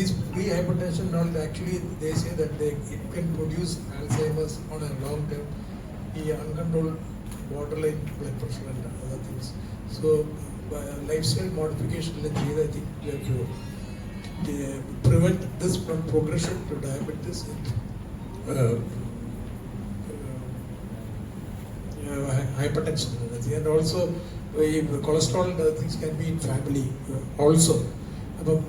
these pre-hypertension not actually they say that they it can produce Alzheimer's on a long term. The uncontrolled borderline blood pressure and other things. So uh, lifestyle modification uh, prevent this from progression to diabetes. And, uh, uh, hypertension and also ഈ cholesterol and other things can be in family uh, also അപ്പം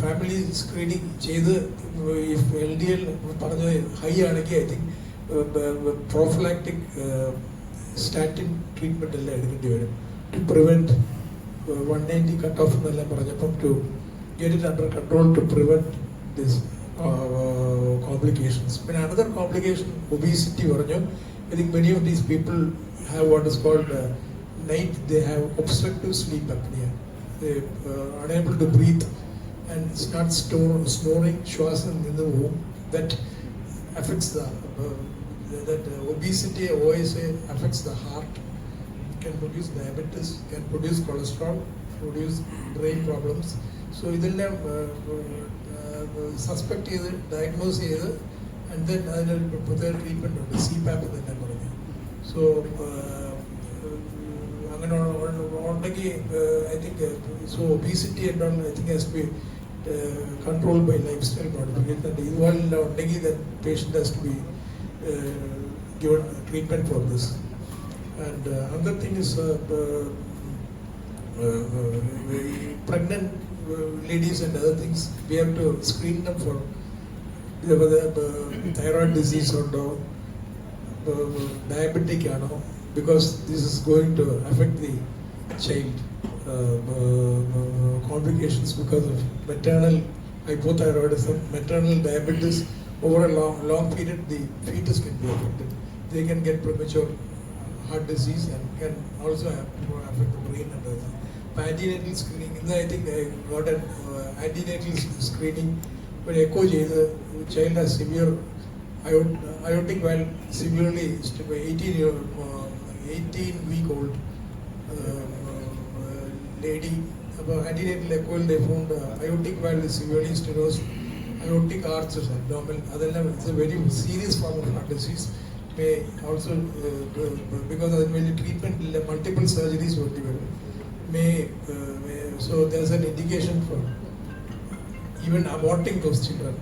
family screening ചെയ്ത് L D L പറഞ്ഞ high ആണെങ്കിൽ I think prophylactic statin treatment എല്ലാം എടുക്കേണ്ടി വരും. To prevent one ninety cut off എന്നെല്ലാം പറഞ്ഞപ്പം to get it under control to prevent this complications പിന്നെ അനദർ കോംപ്ലിക്കേഷൻ ഒബീസിറ്റി പറഞ്ഞു. I think many of these people have what is called night they have obstructive sleep apnea they uh, unable to breathe and start store, snoring ശ്വാസം നിന്ന് പോകും that affects the uh, that uh, obesity OSA affects the heart can produce diabetes can produce cholesterol produce brain problems so ഇതെല്ലാം suspect ചെയ്ത് diagnose ചെയ്ത് and then അതിന് പ്രത്യേക treatment ഉണ്ട് C പാപ്പ് തന്നെ പറഞ്ഞു സോ അങ്ങനെ ഉണ്ടെങ്കിൽ ഐ തിങ്ക് സോ ഒബീസിറ്റി എന്താണ് I think has be control by life style modification ഇതുപോലെല്ലാം ഉണ്ടെങ്കിൽ the patient has to be given treatment for this. And uh, another thing is uh, uh, uh, pregnant uh, ladies and other things, we have to screen them for whether uh, thyroid disease or no, uh, diabetic ആണോ because this is going to affect the child. Uh, uh, complications because of maternal hypothyroidism, maternal diabetes. Over a long, long period, the fetus can be affected. They can get premature heart disease and can also affect the brain and other. Antenatal screening, in the, I think I got an uh, antenatal screening, but echo the child has severe iot- 18 year, uh, 18 week old uh, uh, lady. About antenatal echo, they found uh, aortic valve is severely stenosed, aortic arch is abnormal. Other it's a very serious form of heart disease. May also uh, because of the treatment, multiple surgeries be given. May, uh, may so there's an indication for even aborting those children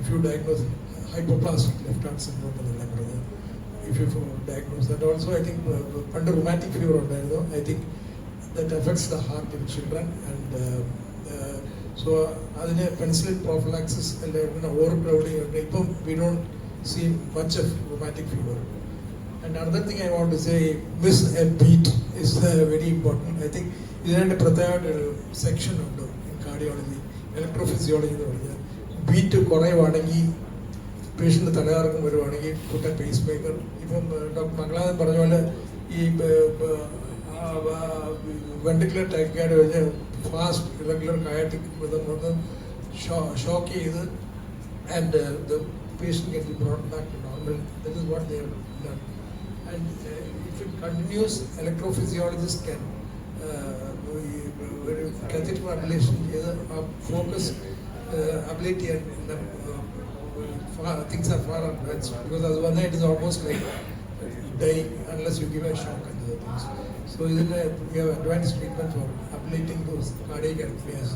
if you diagnose hypoplastic left heart syndrome diagnose that also I think uh, പണ്ട് rheumatic fever ഉണ്ടായിരുന്നു that affects the heart in children and uh, uh, so അതിന് penicillin prophylaxis എല്ലാം overcrowding ഉണ്ട് ഇപ്പം we don't see much of fever And another thing I want to say, miss a beat is uh, very important. I think ഇതിനായിട്ട് പ്രത്യേകമായിട്ട് ഒരു section ഉണ്ട് cardiology electrophysiology എന്ന് പറഞ്ഞാൽ ബീറ്റ് കുറയുവാണെങ്കിൽ പേഷ്യന്റ് തലകറക്കം വരുവാണെങ്കിൽ പുട്ട പേസ് മേക്കർ ഇപ്പം ഡോക്ടർ മംഗളാഥൻ പറഞ്ഞ പോലെ ഈ വെണ്ടിക്കുലർ ടൈക്കാർഡ് വെച്ച് ഫാസ്റ്റ് ഇറഗുലർ കയാറ്റിക് വന്ന് ഷോക്ക് ചെയ്ത് and the patient get be brought back to normal this is what they if you and uh, if it continues, electrophysiologists can focus catheter ablation is a focus uh, far, things are far advanced because as one night is almost like dying unless you give a shock and other things. So isn't a, we have advanced treatment for ablating those cardiac arrhythmias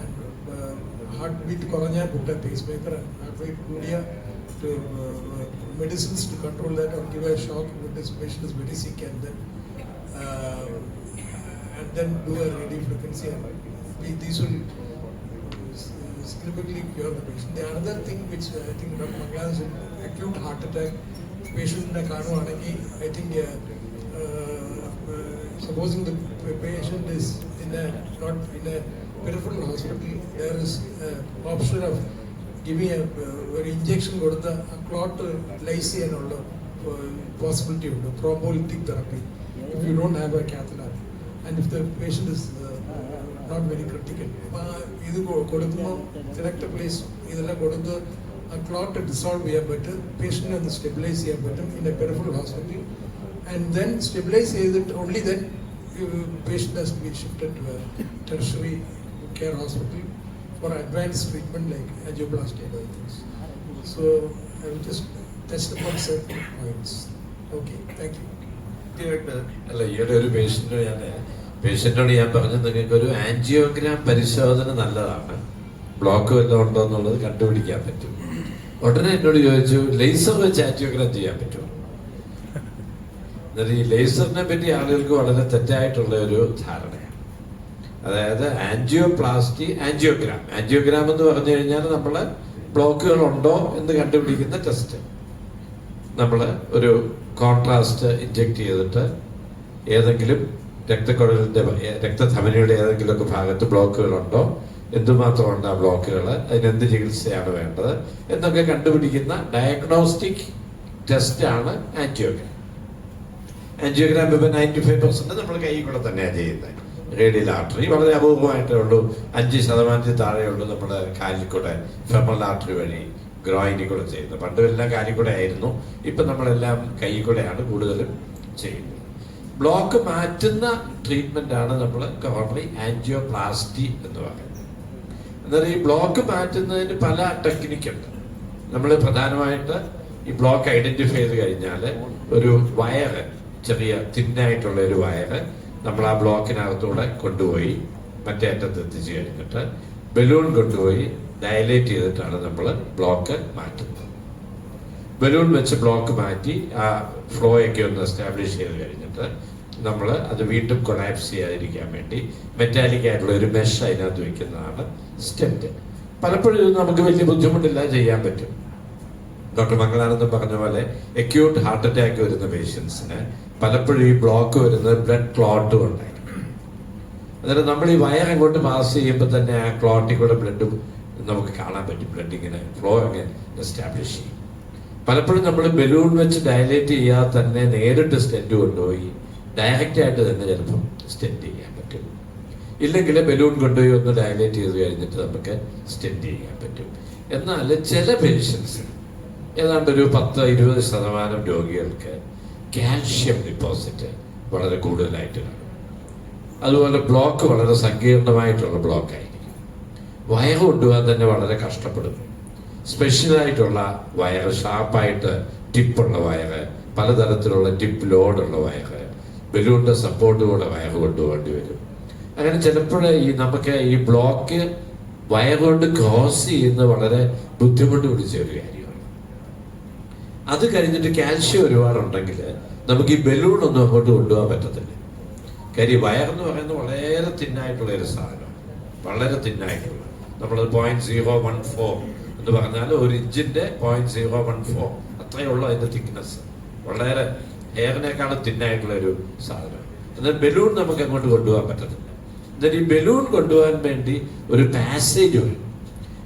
and uh, heartbeat കുറഞ്ഞ put a pacemaker and heartbeat കൂടിയ to uh, medicines to control that or give a shock when this patient is very sick and then uh, and then do a radio frequency and we, these will significantly cure the patient. The another thing which I think Dr. Mangala is acute heart attack patient കാണുവാണെങ്കിൽ I think uh, uh, uh, supposing the patient is in a not in a peripheral hospital there is uh, option of giving a uh, ഒരു injection കൊടുത്ത് ആ clot lies ചെയ്യാനുള്ള possibility ഉണ്ട് thrombolytic therapy if you don't have a cath lab and if the patient is not very critical അപ്പോൾ ആ ഇത് കൊ- കൊടുക്കുമ്പോൾ തിരക്ട് പ്ലേസ് ഇതെല്ലാം കൊടുത്ത് ആ ക്ലോട്ട് ഡിസോൾവ് ചെയ്യാൻ പറ്റും പേഷ്യൻ്റിനെ ഒന്ന് സ്റ്റെബിലൈസ് ചെയ്യാൻ പറ്റും in a peripheral hospital and then stabilise ചെയ്തിട്ട് only then patient has be shifted to tertiary care hospital for advanced treatment like angioplasty and other things. So I will just touch upon certain points. Okay, thank you. കൃത്യമായിട്ട് അല്ല ഈയിടെ ഒരു patient ഞാൻ പേഷ്യന്റിനോട് ഞാൻ പറഞ്ഞു നിങ്ങൾക്ക് ഒരു ആൻജിയോഗ്രാം പരിശോധന നല്ലതാണ്. ബ്ലോക്ക് വല്ലതും ഉണ്ടോ എന്നുള്ളത് കണ്ടുപിടിക്കാൻ പറ്റും. ഉടനെ എന്നോട് ചോദിച്ചു ലേസർ വെച്ച് ആൻജിയോഗ്രാം ചെയ്യാൻ പറ്റുമോ? എന്നിട്ട് ഈ ലേസറിനെ പറ്റി ആളുകൾക്ക് വളരെ തെറ്റായിട്ടുള്ള ഒരു ധാരണയാണ്. അതായത് ആൻജിയോപ്ലാസ്റ്റി ആൻജിയോഗ്രാം ആൻജിയോഗ്രാം എന്ന് പറഞ്ഞു കഴിഞ്ഞാൽ നമ്മൾ ബ്ലോക്കുകൾ ഉണ്ടോ എന്ന് കണ്ടുപിടിക്കുന്ന ടെസ്റ്റ് നമ്മൾ ഒരു കോൺട്രാസ്റ്റ് ഇൻജെക്ട് ചെയ്തിട്ട് ഏതെങ്കിലും രക്തക്കുഴലിന്റെ രക്തധമനിയുടെ ഏതെങ്കിലുമൊക്കെ ഭാഗത്ത് ബ്ലോക്കുകളുണ്ടോ? എന്തുമാത്രമുണ്ട് ആ ബ്ലോക്കുകൾ അതിനെന്ത് ചികിത്സയാണ് വേണ്ടത്? എന്നൊക്കെ കണ്ടുപിടിക്കുന്ന ഡയഗ്നോസ്റ്റിക് ടെസ്റ്റാണ് ആന്റിയോഗ്രാം ആൻജിയോഗ്രാം ഇപ്പം നയന്റി ഫൈവ് പെർസെന്റ് നമ്മൾ കൈ കൂടെ തന്നെയാണ് ചെയ്യുന്നത് റേഡിയൽ ആർട്ടറി വളരെ അപൂർവമായിട്ടേ ഉള്ളൂ. അഞ്ച് ശതമാനത്തിൽ താഴെയുള്ളൂ നമ്മുടെ കാലിക്കൂടെ കൂടെ ഫെമൽ ആർട്ടറി വഴി ഗ്രോയിനിൽ കൂടെ ചെയ്യുന്നത്. പണ്ടും എല്ലാം കാലിൽ ആയിരുന്നു. ഇപ്പം നമ്മളെല്ലാം കൈ കൂടെയാണ് കൂടുതലും ചെയ്യുന്നത്. ബ്ലോക്ക് മാറ്റുന്ന ആണ് നമ്മൾ കോറണറി ആൻജിയോപ്ലാസ്റ്റി എന്ന് പറയുന്നത്. എന്നാൽ ഈ ബ്ലോക്ക് മാറ്റുന്നതിന് പല ടെക്നിക്കുണ്ട് നമ്മൾ പ്രധാനമായിട്ട് ഈ ബ്ലോക്ക് ഐഡന്റിഫൈ ചെയ്ത് കഴിഞ്ഞാൽ ഒരു വയറ് ചെറിയ തിന്നായിട്ടുള്ള ഒരു വയറ് നമ്മൾ ആ ബ്ലോക്കിനകത്തൂടെ കൊണ്ടുപോയി മറ്റേ അറ്റത്ത് എത്തിച്ചു കഴിഞ്ഞിട്ട് ബലൂൺ കൊണ്ടുപോയി ഡയലേറ്റ് ചെയ്തിട്ടാണ് നമ്മൾ ബ്ലോക്ക് മാറ്റുന്നത്. ബലൂൺ വെച്ച് ബ്ലോക്ക് മാറ്റി ആ ഫ്ലോയൊക്കെ ഒന്ന് എസ്റ്റാബ്ലിഷ് ചെയ്ത് കഴിഞ്ഞിട്ട് നമ്മൾ അത് വീണ്ടും കൊളാപ്സ് ചെയ്യാതിരിക്കാൻ വേണ്ടി മെറ്റാലിക് ആയിട്ടുള്ള ഒരു മെഷ് അതിനകത്ത് വെക്കുന്നതാണ് സ്റ്റെന്റ് പലപ്പോഴും ഇത് നമുക്ക് വലിയ ബുദ്ധിമുട്ടില്ല ചെയ്യാൻ പറ്റും. ഡോക്ടർ മംഗളാനന്ദം പറഞ്ഞ പോലെ അക്യൂട്ട് ഹാർട്ട് അറ്റാക്ക് വരുന്ന പേഷ്യൻസിന് പലപ്പോഴും ഈ ബ്ലോക്ക് വരുന്നത് ബ്ലഡ് ക്ലോട്ട് കൊണ്ടായിരിക്കും. അന്നേരം നമ്മൾ ഈ വയർ അങ്ങോട്ട് പാസ് ചെയ്യുമ്പോൾ തന്നെ ആ ക്ലോട്ടിൽ കൂടെ ബ്ലഡ് നമുക്ക് കാണാൻ പറ്റും. ബ്ലഡ് ഇങ്ങനെ ഫ്ലോ അങ്ങനെ എസ്റ്റാബ്ലിഷ് ചെയ്യും. പലപ്പോഴും നമ്മൾ ബലൂൺ വെച്ച് ഡയലേറ്റ് ചെയ്യാതെ തന്നെ നേരിട്ട് സ്റ്റെന്റ് കൊണ്ടുപോയി. ഡയറക്റ്റ് ആയിട്ട് തന്നെ ചിലപ്പം സ്റ്റെന്റ് ചെയ്യാൻ പറ്റും. ഇല്ലെങ്കിൽ ബലൂൺ കൊണ്ടുപോയി ഒന്ന് ഡയലേറ്റ് ചെയ്ത് കഴിഞ്ഞിട്ട് നമുക്ക് സ്റ്റെന്റ് ചെയ്യാൻ പറ്റും. എന്നാൽ ചില പേഷ്യൻസ് ഏതാണ്ട് ഒരു പത്ത് ഇരുപത് ശതമാനം രോഗികൾക്ക് കാൽഷ്യം ഡിപ്പോസിറ്റ് വളരെ കൂടുതലായിട്ട് കാണും. അതുപോലെ ബ്ലോക്ക് വളരെ സങ്കീർണമായിട്ടുള്ള ബ്ലോക്ക് ആയിരിക്കും. വയർ കൊണ്ടുപോകാൻ തന്നെ വളരെ കഷ്ടപ്പെടും സ്പെഷ്യലായിട്ടുള്ള വയർ ഷാർപ്പായിട്ട് ടിപ്പുള്ള വയറ് പലതരത്തിലുള്ള ടിപ്പ് ലോഡുള്ള വയറ് ബലൂണിന്റെ സപ്പോർട്ടോടെ വയർ കൊണ്ടുപോകേണ്ടി വരും. അങ്ങനെ ചിലപ്പോൾ ഈ നമുക്ക് ഈ ബ്ലോക്ക് വയർ കൊണ്ട് ക്രോസ് ചെയ്യുന്ന വളരെ ബുദ്ധിമുട്ട് പിടിച്ച ഒരു കാര്യമാണ്. അത് കഴിഞ്ഞിട്ട് കാൽഷ്യം ഒരുപാടുണ്ടെങ്കിൽ നമുക്ക് ഈ ബലൂൺ ഒന്നും അങ്ങോട്ട് കൊണ്ടുപോകാൻ പറ്റത്തില്ല. കാര്യം വയർ എന്ന് പറയുന്നത് വളരെ തിന്നായിട്ടുള്ള ഒരു സാധനം വളരെ തിന്നായിട്ടുള്ള. നമ്മൾ പോയിന്റ് സീറോ വൺ ഫോർ എന്ന് പറഞ്ഞാൽ ഒരു ഇഞ്ചിന്റെ പോയിന്റ് സീറോ വൺ ഫോർ അത്രയേ ഉള്ളൂ അതിന്റെ തിക്നെസ് വളരെ ഹെയറിനേക്കാളും തിന്നായിട്ടുള്ള ഒരു സാധനം. എന്നാൽ ബലൂൺ നമുക്ക് അങ്ങോട്ട് കൊണ്ടുപോകാൻ പറ്റത്തില്ല. എന്നാൽ ഈ ബലൂൺ കൊണ്ടുപോകാൻ വേണ്ടി ഒരു പാസേജ് വരും.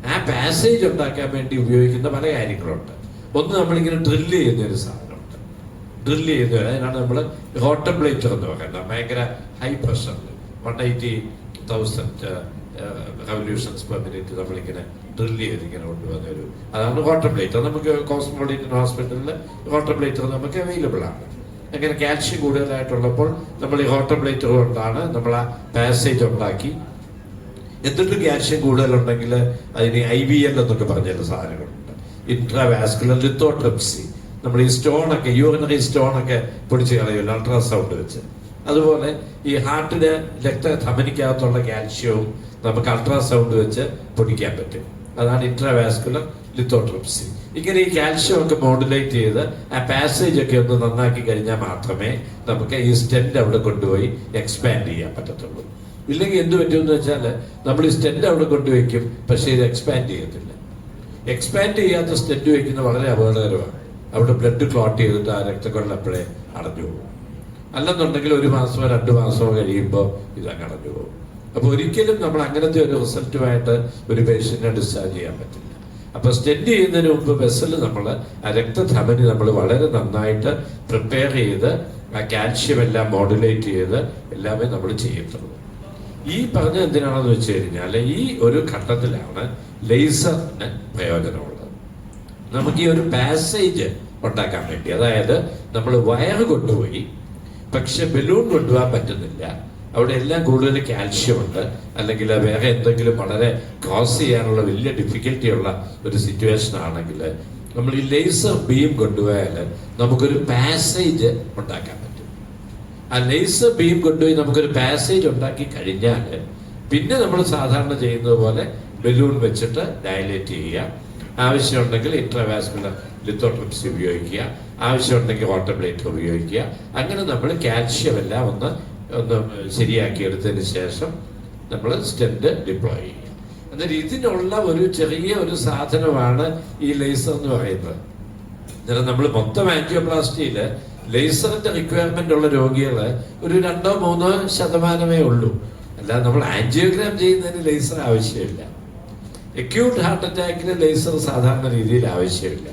ആ പാസേജ് ഉണ്ടാക്കാൻ വേണ്ടി ഉപയോഗിക്കുന്ന പല കാര്യങ്ങളുണ്ട്. ഒന്ന് നമ്മളിങ്ങനെ ഡ്രില്ല് ചെയ്യുന്ന ഒരു സാധനമുണ്ട്. ഡ്രില്ല് ചെയ്യുന്ന അതിനാണ് നമ്മൾ റോട്ടംബ്ലേറ്റർ എന്ന് പറയുന്നത്. ഭയങ്കര high പ്രഷറിൽ one eighty thousand revolutions per minute നമ്മളിങ്ങനെ ഡ്രില്ല് ചെയ്ത് ഇങ്ങനെ കൊണ്ടുവന്ന ഒരു അതാണ് റോട്ടംബ്ലേറ്റർ നമുക്ക് കോസ്മോളിറ്റൻ ഹോസ്പിറ്റലിൽ വാട്ടർ റോട്ടംബ്ലേറ്റർ നമുക്ക് അവൈലബിൾ ആണ്. അങ്ങനെ കാൽഷ്യം കൂടുതലായിട്ടുള്ളപ്പോൾ നമ്മൾ ഈ വാട്ടർ റോട്ടംബ്ലേറ്റർ കൊണ്ടാണ് നമ്മൾ ആ പാസേജ് ഉണ്ടാക്കി. എന്നിട്ട് കാൽഷ്യം കൂടുതലുണ്ടെങ്കിൽ അതിന് ഐ വി എൽ എന്നൊക്കെ പറഞ്ഞ സാധനങ്ങളുണ്ട്. ഇൻട്രാവാസ്കുലർ ലിത്തോട്രിപ്സി നമ്മൾ ഈ സ്റ്റോണൊക്കെ യൂറിനറി സ്റ്റോണൊക്കെ പൊടിച്ച് കളയുമല്ലോ അൾട്രാസൗണ്ട് വെച്ച്. അതുപോലെ ഈ ഹാർട്ടിന് രക്ത ധമനിക്കകത്തുള്ള കാൽഷ്യവും നമുക്ക് അൾട്രാസൗണ്ട് വെച്ച് പൊടിക്കാൻ പറ്റും. അതാണ് ഇൻട്രാവാസ്കുലർ ലിത്തോട്രിപ്സി ഇങ്ങനെ ഈ കാൽഷ്യം ഒക്കെ മോഡുലേറ്റ് ചെയ്ത് ആ പാസേജ് ഒക്കെ ഒന്ന് നന്നാക്കി കഴിഞ്ഞാൽ മാത്രമേ നമുക്ക് ഈ സ്റ്റെന്റ് അവിടെ കൊണ്ടുപോയി എക്സ്പാൻഡ് ചെയ്യാൻ പറ്റത്തുള്ളൂ. ഇല്ലെങ്കിൽ എന്ത് പറ്റുമെന്ന് വെച്ചാൽ നമ്മൾ ഈ സ്റ്റെന്റ് അവിടെ കൊണ്ടുവയ്ക്കും പക്ഷേ ഇത് എക്സ്പാൻഡ് ചെയ്യത്തില്ല. എക്സ്പാൻഡ് ചെയ്യാത്ത സ്റ്റെന്റ് വയ്ക്കുന്നത് വളരെ അപകടകരമാണ്. അവിടെ ബ്ലഡ് ക്ലോട്ട് ചെയ്തിട്ട് ആ രക്തക്കൊള്ളപ്പോഴേ അടഞ്ഞു പോകും. അല്ലെന്നുണ്ടെങ്കിൽ ഒരു മാസമോ രണ്ട് മാസമോ കഴിയുമ്പോൾ ഇത് കടഞ്ഞു പോകും. അപ്പോൾ ഒരിക്കലും നമ്മൾ അങ്ങനത്തെ ഒരു റിസൾട്ടുമായിട്ട് ഒരു പേഷ്യന്റിനെ ഡിസ്ചാർജ് ചെയ്യാൻ പറ്റില്ല. അപ്പോൾ സ്റ്റെൻഡ് ചെയ്യുന്നതിന് മുമ്പ് വെസൽ നമ്മൾ രക്തധമനി നമ്മൾ വളരെ നന്നായിട്ട് പ്രിപ്പയർ ചെയ്ത് ആ കാൽഷ്യം എല്ലാം മോഡുലേറ്റ് ചെയ്ത് എല്ലാമേ നമ്മൾ ചെയ്യത്തുള്ളൂ. ഈ പറഞ്ഞ എന്തിനാണെന്ന് വെച്ച് കഴിഞ്ഞാൽ ഈ ഒരു ഘട്ടത്തിലാണ് ലേസറിന് പ്രയോജനമുള്ളത്. നമുക്ക് ഈ ഒരു പാസേജ് ഉണ്ടാക്കാൻ വേണ്ടി. അതായത് നമ്മൾ വയർ കൊണ്ടുപോയി പക്ഷെ ബലൂൺ കൊണ്ടുപോകാൻ പറ്റുന്നില്ല. അവിടെ എല്ലാം കൂടുതൽ കാൽഷ്യം ഉണ്ട് അല്ലെങ്കിൽ വേറെ എന്തെങ്കിലും വളരെ ക്രോസ് ചെയ്യാനുള്ള വലിയ ഡിഫിക്കൽട്ടി ഉള്ള ഒരു സിറ്റുവേഷൻ ആണെങ്കിൽ നമ്മൾ ഈ ലേസർ ബീം കൊണ്ടുപോയാൽ നമുക്കൊരു പാസേജ് ഉണ്ടാക്കാൻ പറ്റും. ആ ലേസർ ബീം കൊണ്ടുപോയി നമുക്കൊരു പാസേജ് ഉണ്ടാക്കി കഴിഞ്ഞാൽ പിന്നെ നമ്മൾ സാധാരണ ചെയ്യുന്നത് പോലെ ബലൂൺ വെച്ചിട്ട് ഡയലേറ്റ് ചെയ്യുക. ആവശ്യമുണ്ടെങ്കിൽ ഇൻട്രാവാസ്കുലർ ലിത്തോട്രിപ്സി ഉപയോഗിക്കുക ആവശ്യമുണ്ടെങ്കിൽ വാട്ടർ പ്ലേറ്റ് ഉപയോഗിക്കുക. അങ്ങനെ നമ്മൾ കാൽഷ്യം എല്ലാം ഒന്ന് ഒന്ന് ശരിയാക്കി എടുത്തതിന് ശേഷം നമ്മൾ സ്റ്റെൻഡ് ഡിപ്ലോയ് ചെയ്യുക. എന്നാൽ ഇതിനുള്ള ഒരു ചെറിയ ഒരു സാധനമാണ് ഈ ലേസർ എന്ന് പറയുന്നത്. അന്നേരം നമ്മൾ മൊത്തം ആന്റിയോപ്ലാസ്റ്റിയിൽ ലേസറിന്റെ റിക്വയർമെന്റ് ഉള്ള രോഗികൾ ഒരു രണ്ടോ മൂന്നോ ശതമാനമേ ഉള്ളൂ. അല്ലാതെ നമ്മൾ ആൻജിയോഗ്രാം ചെയ്യുന്നതിന് ലേസർ ആവശ്യമില്ല. അക്യൂട്ട് ഹാർട്ട് അറ്റാക്കിന് ലേസർ സാധാരണ രീതിയിൽ ആവശ്യമില്ല.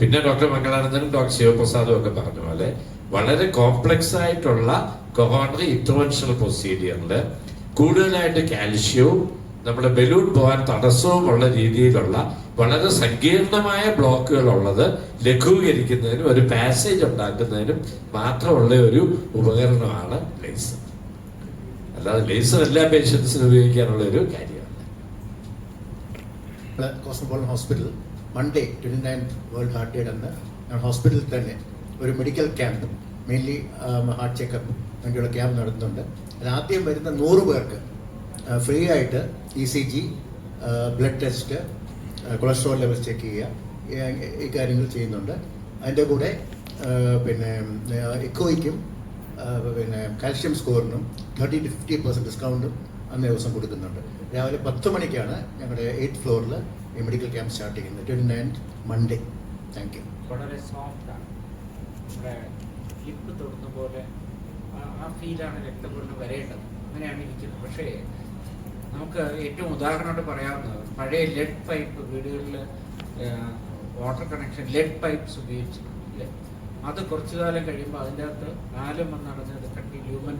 പിന്നെ ഡോക്ടർ മംഗളാനന്ദനും ഡോക്ടർ ശിവപ്രസാദും ഒക്കെ പറഞ്ഞ പോലെ വളരെ കോംപ്ലക്സ് ആയിട്ടുള്ള കൊറോണറി ഇന്റർവെൻഷണൽ പ്രൊസീഡിയറിൽ കൂടുതലായിട്ട് കാൽഷ്യവും നമ്മുടെ ബലൂൺ പോകാൻ തടസ്സവും ഉള്ള രീതിയിലുള്ള വളരെ സങ്കീർണമായ ബ്ലോക്കുകൾ ഉള്ളത് ലഘൂകരിക്കുന്നതിനും ഒരു പാസേജ് ഉണ്ടാക്കുന്നതിനും മാത്രമുള്ള ഒരു ഉപകരണമാണ് ലേസർ അല്ലാതെ ലേസർ എല്ലാ പേഷ്യൻസിനും ഉപയോഗിക്കാനുള്ള ഒരു കാര്യമാണ് cosmopolitan hospital Monday twenty nine world heart day അന്ന് ഞാൻ ഹോസ്പിറ്റലിൽ തന്നെ ഒരു medical camp mainly heart checkup വേണ്ടിയുള്ള ക്യാമ്പ് നടത്തുന്നുണ്ട്. അത് ആദ്യം വരുന്ന നൂറ് പേർക്ക് ഫ്രീ ആയിട്ട് E C G blood test cholesterol level check ചെയ്യുക ഈ കാര്യങ്ങൾ ചെയ്യുന്നുണ്ട്. അതിന്റെ കൂടെ പിന്നെ ഇക്കോയ്ക്കും പിന്നെ കാൽഷ്യം സ്കോറിനും തേർട്ടി ടു ഫിഫ്റ്റി പെർസെന്റ് ഡിസ്കൗണ്ടും അന്നേ ദിവസം കൊടുക്കുന്നുണ്ട്. രാവിലെ പത്ത് മണിക്കാണ് ഞങ്ങളുടെ എയ്റ്റ് ഫ്ലോറിൽ ഈ മെഡിക്കൽ ക്യാമ്പ് സ്റ്റാർട്ട് ചെയ്യുന്നത്. Twenty nine Monday thank you വളരെ സോഫ്റ്റാണ് തൊടുന്ന പോലെ ആ- ഫീലാണ് രക്തപൂർണം വരേണ്ടത്. അങ്ങനെയാണ് ഇരിക്കുന്നത്. പക്ഷേ നമുക്ക് ഏറ്റവും ഉദാഹരണമായിട്ട് പറയാവുന്നത് പഴയ ലെഡ് പൈപ്പ് വീടുകളിൽ വാട്ടർ കണക്ഷൻ ലെഡ് പൈപ്പ്സ് ഉപയോഗിച്ച് അത് കുറച്ചു കാലം കഴിയുമ്പോൾ അതിന്റെ അകത്ത് നാലും വന്നടഞ്ഞത് കട്ടി ഹ്യൂമൻ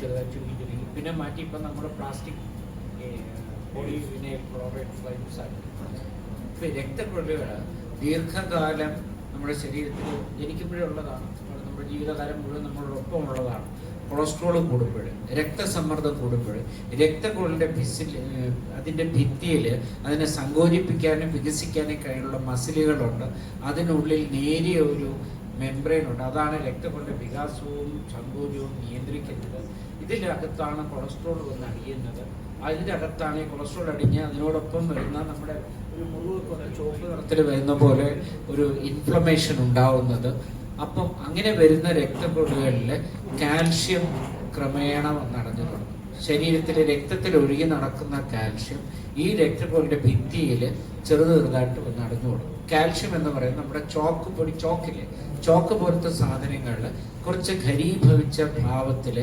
ചെറുതായി ചുരുങ്ങി ചുരുങ്ങി പിന്നെ മാറ്റി ഇപ്പം നമ്മുടെ plastic polyvinyl chloride pipes ആയിട്ട് ഇപ്പൊ രക്തക്കൊള്ളുകൾ ദീർഘകാലം നമ്മുടെ ശരീരത്തിൽ ജനിക്കുമ്പോഴേ ഉള്ളതാണ്. നമ്മുടെ ജീവിതകാലം മുഴുവൻ നമ്മളോടൊപ്പം ഉള്ളതാണ് കൊളസ്ട്രോൾ കൂടുമ്പോൾ രക്തസമ്മർദ്ദം കൂടുമ്പോൾ രക്തക്കുഴലിന്റെ ഭിസിൽ അതിന്റെ ഭിത്തിയിൽ അതിനെ സങ്കോചിപ്പിക്കാനും വികസിക്കാനും കഴിയുള്ള മസിലുകളുണ്ട്. അതിനുള്ളിൽ നേരിയ ഒരു മെംബ്രെയിൻ ഉണ്ട്. അതാണ് രക്തക്കുഴലിന്റെ വികാസവും സങ്കോചവും നിയന്ത്രിക്കുന്നത്. ഇതിനകത്താണ് കൊളസ്ട്രോൾ വന്ന് അടിയുന്നത്. അതിന്റെ അകത്താണ് ഈ കൊളസ്ട്രോൾ അടിഞ്ഞ് അതിനോടൊപ്പം വരുന്ന നമ്മുടെ ഒരു മുറിവ് പോലെ ചുവപ്പ് നിറത്തിൽ വരുന്ന പോലെ ഒരു ഇൻഫ്ലമേഷൻ ഉണ്ടാവുന്നത്. അപ്പം അങ്ങനെ വരുന്ന രക്തപൊടികളിൽ കാൽഷ്യം ക്രമേണ വന്നടഞ്ഞു തുടങ്ങും ശരീരത്തിലെ രക്തത്തിൽ ഒഴുകി നടക്കുന്ന കാൽഷ്യം ഈ രക്തക്കൊള്ളിന്റെ ഭിത്തിയിൽ ചെറുത് ചെറുതായിട്ട് ഒന്ന് അടഞ്ഞു കൊടുക്കും കാൽഷ്യം എന്ന് പറയുന്നത് നമ്മുടെ ചോക്ക് പൊടി ചോക്കില്ലേ? ചോക്ക് പോലത്തെ സാധനങ്ങളിൽ കുറച്ച് ഘരീഭവിച്ച ഭാവത്തിൽ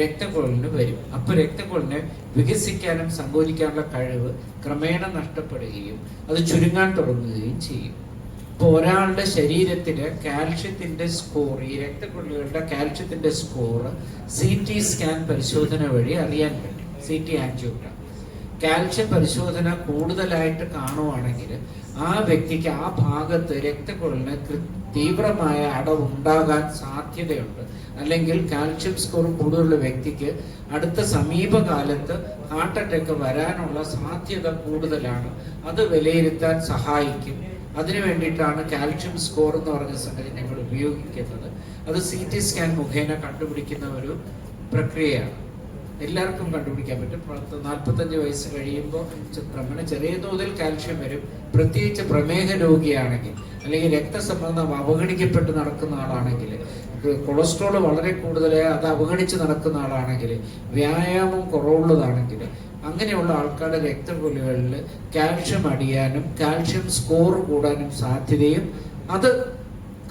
രക്തക്കൊള്ളിന് വരും. അപ്പോൾ രക്തക്കൊള്ളിനെ വികസിക്കാനും സങ്കോചിക്കാനുള്ള കഴിവ് ക്രമേണ നഷ്ടപ്പെടുകയും അത് ചുരുങ്ങാൻ തുടങ്ങുകയും ചെയ്യും. ഇപ്പൊ ഒരാളുടെ ശരീരത്തിൽ കാൽഷ്യത്തിന്റെ സ്കോർ ഈ രക്തക്കൊള്ളികളുടെ കാൽഷ്യത്തിന്റെ സ്കോർ സി ടി സ്കാൻ പരിശോധന വഴി അറിയാൻ പറ്റും. സി ടി ആൻജിയോഗ്രാം കാൽഷ്യം പരിശോധന കൂടുതലായിട്ട് കാണുവാണെങ്കിൽ ആ വ്യക്തിക്ക് ആ ഭാഗത്ത് രക്തക്കുഴലിന് തീവ്രമായ അടവുണ്ടാകാൻ സാധ്യതയുണ്ട്. അല്ലെങ്കിൽ കാൽഷ്യം സ്കോർ കൂടുതലുള്ള വ്യക്തിക്ക് അടുത്ത സമീപകാലത്ത് ഹാർട്ട് അറ്റാക്ക് വരാനുള്ള സാധ്യത കൂടുതലാണ്. അത് വിലയിരുത്താൻ സഹായിക്കും. അതിനു വേണ്ടിയിട്ടാണ് കാൽഷ്യം സ്കോർ എന്ന് പറഞ്ഞ സംഗതി ഞങ്ങൾ ഉപയോഗിക്കുന്നത്. അത് സി ടി സ്കാൻ മുഖേന കണ്ടുപിടിക്കുന്ന ഒരു പ്രക്രിയയാണ്. എല്ലാവർക്കും കണ്ടുപിടിക്കാൻ പറ്റും. പത്ത് നാൽപ്പത്തഞ്ച് വയസ്സ് കഴിയുമ്പോൾ ഭ്രമണ ചെറിയ തോതിൽ കാൽഷ്യം വരും. പ്രത്യേകിച്ച് പ്രമേഹ രോഗിയാണെങ്കിൽ അല്ലെങ്കിൽ രക്തസമ്മർദ്ദം അവഗണിക്കപ്പെട്ട് നടക്കുന്ന ആളാണെങ്കിൽ കൊളസ്ട്രോൾ വളരെ കൂടുതൽ അത് അവഗണിച്ച് നടക്കുന്ന ആളാണെങ്കിൽ വ്യായാമം കുറവുള്ളതാണെങ്കിൽ അങ്ങനെയുള്ള ആൾക്കാരുടെ രക്തക്കൊല്ലുകളിൽ കാൽഷ്യം അടിയാനും കാൽഷ്യം സ്കോർ കൂടാനും സാധ്യതയും അത്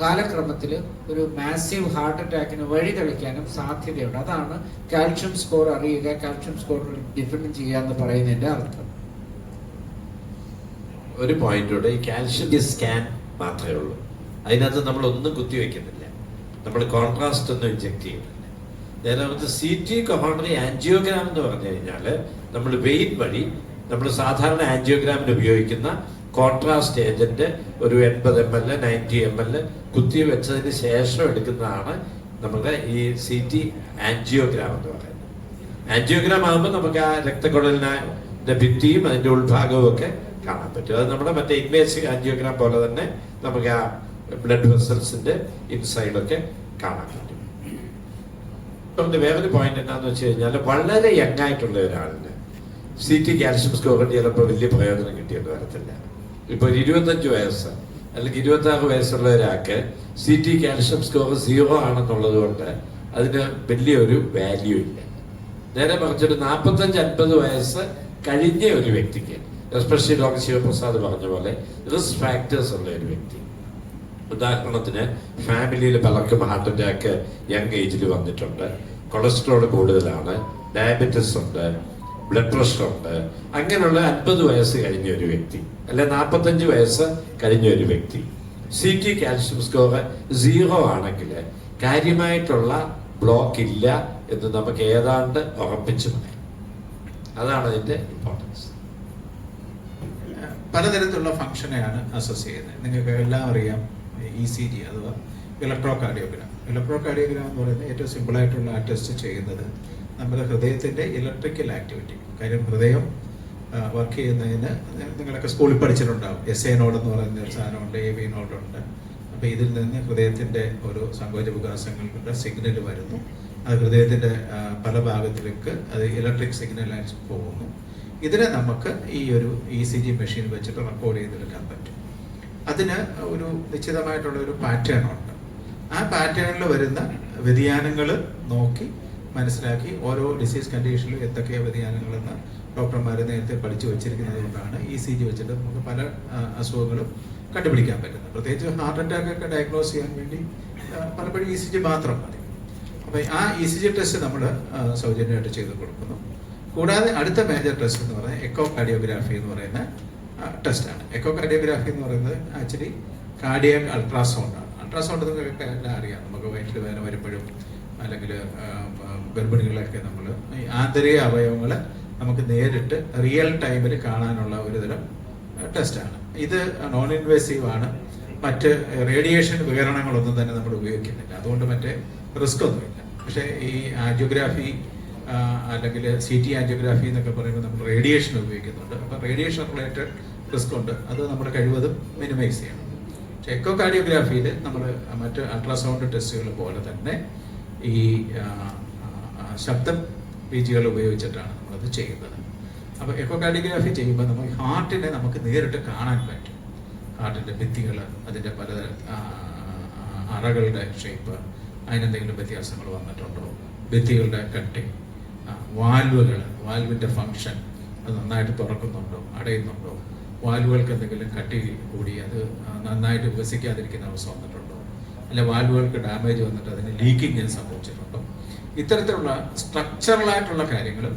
കാലക്രമത്തിൽ ഒരു മാസീവ് ഹാർട്ട് അറ്റാക്കിന് വഴി തെളിക്കാനും സാധ്യതയുണ്ട്. അതാണ് കാൽഷ്യം സ്കോർ അറിയുക. കാൽഷ്യം സ്കോർ ഡിഫൈൻ ചെയ്യുക എന്ന് പറയുന്നതിന്റെ അർത്ഥം. ഒരു പോയിന്റോടെ ഈ കാൽഷ്യം സ്കാൻ മാത്രമേ ഉള്ളൂ. അതിനകത്ത് നമ്മൾ ഒന്നും കുത്തിവെക്കുന്നില്ല നമ്മൾ കോൺട്രാസ്റ്റ് ഒന്നും ഇഞ്ചെക്ട് ചെയ്യുന്നില്ല. നേരെ സി ടി കൊഹോണറി ആൻജിയോഗ്രാം എന്ന് പറഞ്ഞു കഴിഞ്ഞാൽ നമ്മൾ വെയിൻ വഴി നമ്മൾ സാധാരണ ആൻജിയോഗ്രാമിന് ഉപയോഗിക്കുന്ന കോൺട്രാസ്റ്റ് ഏജന്റ് ഒരു എൺപത് M L ninety M L കുത്തി വെച്ചതിന് ശേഷം എടുക്കുന്നതാണ് നമ്മുടെ ഈ സി ടി ആൻജിയോഗ്രാം എന്ന് പറയുന്നത്. ആൻജിയോഗ്രാം ആകുമ്പോൾ നമുക്ക് ആ രക്തക്കുഴലിന്റെ ഭിത്തിയും അതിന്റെ ഉൾഭാഗവും ഒക്കെ കാണാൻ പറ്റും. അത് നമ്മുടെ മറ്റേ ഇൻവേസീവ് ആൻജിയോഗ്രാം പോലെ തന്നെ നമുക്ക് ആ ബ്ലഡ് വെസൽസിന്റെ ഇൻസൈഡൊക്കെ കാണാൻ പറ്റും. ഇപ്പം വേറൊരു പോയിന്റ് എന്താണെന്ന് വെച്ച് കഴിഞ്ഞാൽ വളരെ യങ് ആയിട്ടുള്ള ഒരാളിന് സി ടി കാൽഷ്യം സ്കോർ ചിലപ്പോൾ വലിയ പ്രയോജനം കിട്ടിയെന്ന് വരത്തില്ല. ഇപ്പൊ ഒരു ഇരുപത്തഞ്ച് വയസ്സ്. അല്ലെങ്കിൽ ഇരുപത്തി ആറ് വയസ്സുള്ള ഒരാൾക്ക് C T calcium score zero ആണെന്നുള്ളത് കൊണ്ട് അതിന് വലിയൊരു വാല്യൂ ഇല്ല. നേരെ മറിച്ചൊരു നാൽപ്പത്തഞ്ച് അൻപത് വയസ്സ് കഴിഞ്ഞ ഒരു വ്യക്തിക്ക് എസ്പെഷ്യലി ഡോക്ടർ ശിവപ്രസാദ് പറഞ്ഞ പോലെ റിസ്ക് ഫാക്ടേഴ്സ് ഉള്ള ഒരു വ്യക്തി. ഉദാഹരണത്തിന് ഫാമിലിയിൽ പലർക്കും ഹാർട്ട് അറ്റാക്ക് യങ് ഏജിൽ വന്നിട്ടുണ്ട്. കൊളസ്ട്രോൾ കൂടുതലാണ് ഡയബറ്റിസ് ഉണ്ട് ബ്ലഡ് പ്രഷർ ഉണ്ട്. അങ്ങനെയുള്ള അൻപത് വയസ്സ് കഴിഞ്ഞ ഒരു വ്യക്തി അല്ലെ നാൽപ്പത്തഞ്ച് വയസ്സ് കഴിഞ്ഞ ഒരു വ്യക്തി C T calcium score zero ആണെങ്കിൽ കാര്യമായിട്ടുള്ള ബ്ലോക്ക് ഇല്ല എന്ന് നമുക്ക് ഏതാണ്ട് ഉറപ്പിച്ചു പറയാം. അതാണ് അതിന്റെ ഇമ്പോർട്ടൻസ് പലതരത്തിലുള്ള ഫംഗ്ഷനെയാണ് അസസ് ചെയ്യുന്നത്. നിങ്ങൾക്ക് എല്ലാം അറിയാം ഇ സി ജി അഥവാ ഇലക്ട്രോ കാർഡിയോഗ്രാം ഇലക്ട്രോ കാർഡിയോഗ്രാം എന്ന് പറയുന്നത് ഏറ്റവും സിമ്പിളായിട്ടുള്ള ടെസ്റ്റ് ചെയ്യുന്നത് നമ്മുടെ ഹൃദയത്തിന്റെ ഇലക്ട്രിക്കൽ ആക്ടിവിറ്റി കാര്യം ഹൃദയം വർക്ക് ചെയ്യുന്നതിന് നിങ്ങളൊക്കെ സ്കൂളിൽ പഠിച്ചിട്ടുണ്ടാവും. എസ് എ നോഡ് എന്ന് പറയുന്ന ഒരു സാധനമുണ്ട് എ വി നോഡുണ്ട് അപ്പോൾ ഇതിൽ നിന്ന് ഹൃദയത്തിന്റെ ഒരു സങ്കോച വികാസങ്ങളുടെ സിഗ്നൽ വരുന്നു. അത് ഹൃദയത്തിന്റെ പല ഭാഗത്തിലേക്ക് അത് ഇലക്ട്രിക് സിഗ്നലായിട്ട് പോകുന്നു. ഇതിനെ നമുക്ക് ഈ ഒരു ഇ സി ജി മെഷീൻ വെച്ചിട്ട് റെക്കോർഡ് ചെയ്തെടുക്കാൻ പറ്റും. അതിന് ഒരു നിശ്ചിതമായിട്ടുള്ള ഒരു പാറ്റേൺ ഉണ്ട്. ആ പാറ്റേണിൽ വരുന്ന വ്യതിയാനങ്ങൾ നോക്കി മനസ്സിലാക്കി ഓരോ ഡിസീസ് കണ്ടീഷനിലും എന്തൊക്കെ വ്യതിയാനങ്ങളെന്ന് ഡോക്ടർമാർ നേരത്തെ പഠിച്ചു വെച്ചിരിക്കുന്നത് കൊണ്ടാണ് ഇ സി ജി വെച്ചിട്ട് നമുക്ക് പല അസുഖങ്ങളും കണ്ടുപിടിക്കാൻ പറ്റുന്നത്. പ്രത്യേകിച്ച് ഹാർട്ട് അറ്റാക്ക് ഒക്കെ ഡയഗ്നോസ് ചെയ്യാൻ വേണ്ടി പലപ്പോഴും ഇ സി ജി മാത്രം മതി. അപ്പോൾ ആ ഇ സി ജി ടെസ്റ്റ് നമ്മൾ സൗജന്യമായിട്ട് ചെയ്ത് കൊടുക്കുന്നു. കൂടാതെ അടുത്ത മേജർ ടെസ്റ്റ് എന്ന് പറയുന്നത് എക്കോ കാർഡിയോഗ്രാഫി എന്ന് പറയുന്ന ടെസ്റ്റാണ് എക്കോ കാർഡിയോഗ്രാഫി എന്ന് പറയുന്നത് ആക്ച്വലി കാർഡിയക് അൾട്രാസൗണ്ട് ആണ്. അൾട്രാസൗണ്ട് നിങ്ങൾക്ക് എല്ലാം അറിയാം. നമുക്ക് വയറ്റിൽ വേദന വരുമ്പോഴും അല്ലെങ്കിൽ ഗർഭിണികളൊക്കെ നമ്മൾ ആന്തരിക അവയവങ്ങൾ നമുക്ക് നേരിട്ട് റിയൽ ടൈമിൽ കാണാനുള്ള ഒരു തരം ടെസ്റ്റാണ് ഇത് നോൺ ഇൻവേസീവ് ആണ്. മറ്റ് റേഡിയേഷൻ വികരണങ്ങളൊന്നും തന്നെ നമ്മൾ ഉപയോഗിക്കുന്നില്ല. അതുകൊണ്ട് മറ്റേ റിസ്ക് ഒന്നുമില്ല. പക്ഷേ ഈ ആൻജിയോഗ്രാഫി അല്ലെങ്കിൽ സി ടി ആൻജിയോഗ്രാഫി എന്നൊക്കെ പറയുമ്പോൾ നമ്മൾ റേഡിയേഷൻ ഉപയോഗിക്കുന്നുണ്ട്. അപ്പം റേഡിയേഷൻ റിലേറ്റഡ് റിസ്ക് ഉണ്ട്. അത് നമ്മൾ കഴിവതും മിനിമൈസ് ചെയ്യണം. പക്ഷേ എക്കോ കാർഡിയോഗ്രാഫിയിൽ നമ്മൾ മറ്റ് അൾട്രാസൗണ്ട് ടെസ്റ്റുകൾ പോലെ തന്നെ ഈ ശബ്ദ ബീജുകൾ ഉപയോഗിച്ചിട്ടാണ് നമ്മളത് ചെയ്യുന്നത്. അപ്പോൾ എക്കോ കാലിഗ്രാഫി ചെയ്യുമ്പോൾ നമുക്ക് ഹാർട്ടിനെ നമുക്ക് നേരിട്ട് കാണാൻ പറ്റും. ഹാർട്ടിന്റെ ഭിത്തികൾ അതിന്റെ പല അറകളുടെ ഷേപ്പ് അതിനെന്തെങ്കിലും വ്യത്യാസങ്ങൾ വന്നിട്ടുണ്ടോ? ഭിത്തികളുടെ കട്ടിങ് വാൽവുകൾ വാൽവിന്റെ ഫങ്ഷൻ അത് നന്നായിട്ട് തുറക്കുന്നുണ്ടോ? അടയുന്നുണ്ടോ? വാൽവുകൾക്ക് എന്തെങ്കിലും കട്ടി കൂടി അത് നന്നായിട്ട് വികസിക്കാതിരിക്കുന്ന അവസ്ഥ വന്നിട്ടുണ്ടോ? അല്ല വാൽവുകൾക്ക് ഡാമേജ് വന്നിട്ട് അതിന് ലീക്കിങ് അപ്പം ഇത്തരത്തിലുള്ള സ്ട്രക്ചറലായിട്ടുള്ള കാര്യങ്ങളും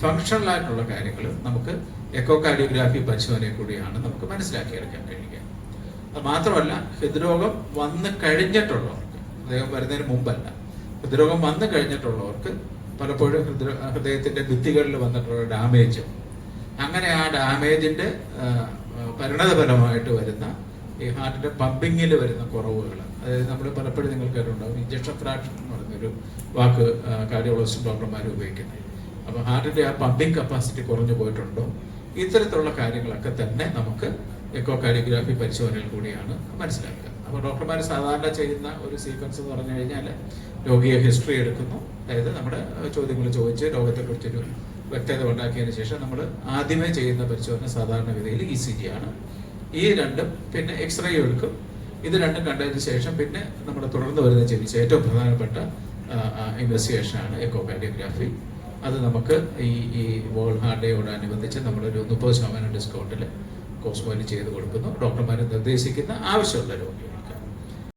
ഫങ്ഷണലായിട്ടുള്ള കാര്യങ്ങളും നമുക്ക് എക്കോ കാർഡിയോഗ്രാഫി പരിശോധനയിൽ കൂടിയാണ് നമുക്ക് മനസ്സിലാക്കിയെടുക്കാൻ കഴിയുക. അത് മാത്രമല്ല ഹൃദ്രോഗം വന്ന് കഴിഞ്ഞിട്ടുള്ളവർക്ക് അദ്ദേഹം വരുന്നതിന് മുമ്പല്ല ഹൃദ്രോഗം വന്നു കഴിഞ്ഞിട്ടുള്ളവർക്ക് പലപ്പോഴും ഹൃദ്ര ഹൃദയത്തിന്റെ ഭിത്തികളിൽ വന്നിട്ടുള്ള ഡാമേജ് അങ്ങനെ ആ ഡാമേജിന്റെ പരിണതഫലമായിട്ട് വരുന്ന ഈ ഹാർട്ടിന്റെ പമ്പിങ്ങിൽ വരുന്ന കുറവുകൾ അതായത് നമ്മൾ പലപ്പോഴും നിങ്ങൾ കേട്ടിട്ടുണ്ടാവും ഇഞ്ചക്ഷൻ ഫ്രാക്ഷൻ എന്ന് പറയുന്നൊരു വാക്ക് കാർഡിയോളജിസ്റ്റ് ഡോക്ടർമാർ ഉപയോഗിക്കുന്നത്. അപ്പോൾ ഹാർട്ടിന്റെ ആ പമ്പിങ് കപ്പാസിറ്റി കുറഞ്ഞു പോയിട്ടുണ്ടോ? ഇത്തരത്തിലുള്ള കാര്യങ്ങളൊക്കെ തന്നെ നമുക്ക് എക്കോ കാർഡിയോഗ്രാഫി പരിശോധനയിൽ കൂടിയാണ് മനസ്സിലാക്കുക. അപ്പോൾ ഡോക്ടർമാർ സാധാരണ ചെയ്യുന്ന ഒരു സീക്വൻസ് എന്ന് പറഞ്ഞു കഴിഞ്ഞാൽ രോഗിയെ ഹിസ്റ്ററി എടുക്കുന്നു. അതായത് നമ്മുടെ ചോദ്യങ്ങൾ ചോദിച്ച് രോഗത്തെക്കുറിച്ചൊരു വ്യക്തത ഉണ്ടാക്കിയതിന് ശേഷം നമ്മൾ ആദ്യമേ ചെയ്യുന്ന പരിശോധന സാധാരണഗതിയിൽ ഇ സി ജി ആണ്. ഈ രണ്ടും പിന്നെ എക്സ്റേ എടുക്കും. ഇത് രണ്ടും കണ്ടതിന് ശേഷം പിന്നെ നമ്മൾ തുടർന്ന് വരുന്ന ചികിത്സ ഏറ്റവും പ്രധാനപ്പെട്ട ഇൻവെസ്റ്റിഗേഷൻ ആണ് എക്കോ കാർഡിയോഗ്രാഫി അത് നമുക്ക് ഈ ഈ വേൾഡ് ഹാർട്ട് ഡേയോടനുബന്ധിച്ച് നമ്മളൊരു മുപ്പത് ശതമാനം ഡിസ്കൗണ്ടിൽ കോസ്മോയിൽ ചെയ്ത് കൊടുക്കുന്നു. ഡോക്ടർമാർ നിർദ്ദേശിക്കുന്ന ആവശ്യമുള്ള രോഗികൾ.